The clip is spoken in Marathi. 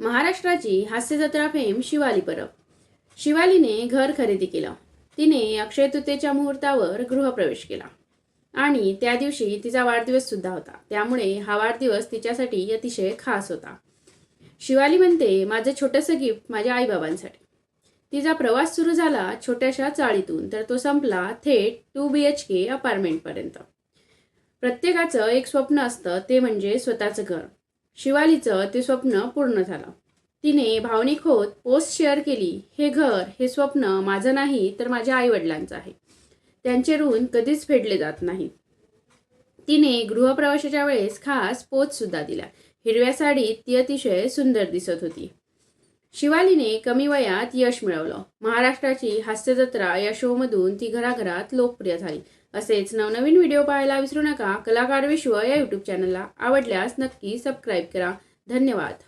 महाराष्ट्राची हास्यजत्रा फेम शिवाली परब. शिवालीने घर खरेदी केलं. तिने अक्षय तृतीयेच्या मुहूर्तावर गृहप्रवेश केला. आणि त्या दिवशी तिचा वाढदिवस सुद्धा होता. त्यामुळे हा वाढदिवस तिच्यासाठी अतिशय खास होता. शिवाली म्हणते माझं छोटंसं गिफ्ट माझ्या आईबाबांसाठी. तिचा प्रवास सुरू झाला छोट्याशा चाळीतून तर तो संपला थेट टू बी एच के अपार्टमेंटपर्यंत. प्रत्येकाचं एक स्वप्न असतं ते म्हणजे स्वतःचं घर. शिवालीचं ते स्वप्न पूर्ण झालं. तिने भावनिक होत पोस्ट शेअर केली हे घर हे स्वप्न माझं नाही तर माझ्या आईवडिलांचं आहे. त्यांचे ऋण कधीच फेडले जात नाही तिने गृहप्रवेशाच्या वेळेस खास पोचसुद्धा दिला. हिरव्या साडीत ती अतिशय सुंदर दिसत होती. शिवालीने कमी वयात यश मिळवलं. महाराष्ट्राची हास्यजत्रा या शोमधून ती घराघरात लोकप्रिय झाली. असेच नवनवीन व्हिडिओ पाहायला विसरू नका. कलाकार विश्व या यूट्यूब चॅनलला आवडल्यास नक्की सबस्क्राईब करा. धन्यवाद.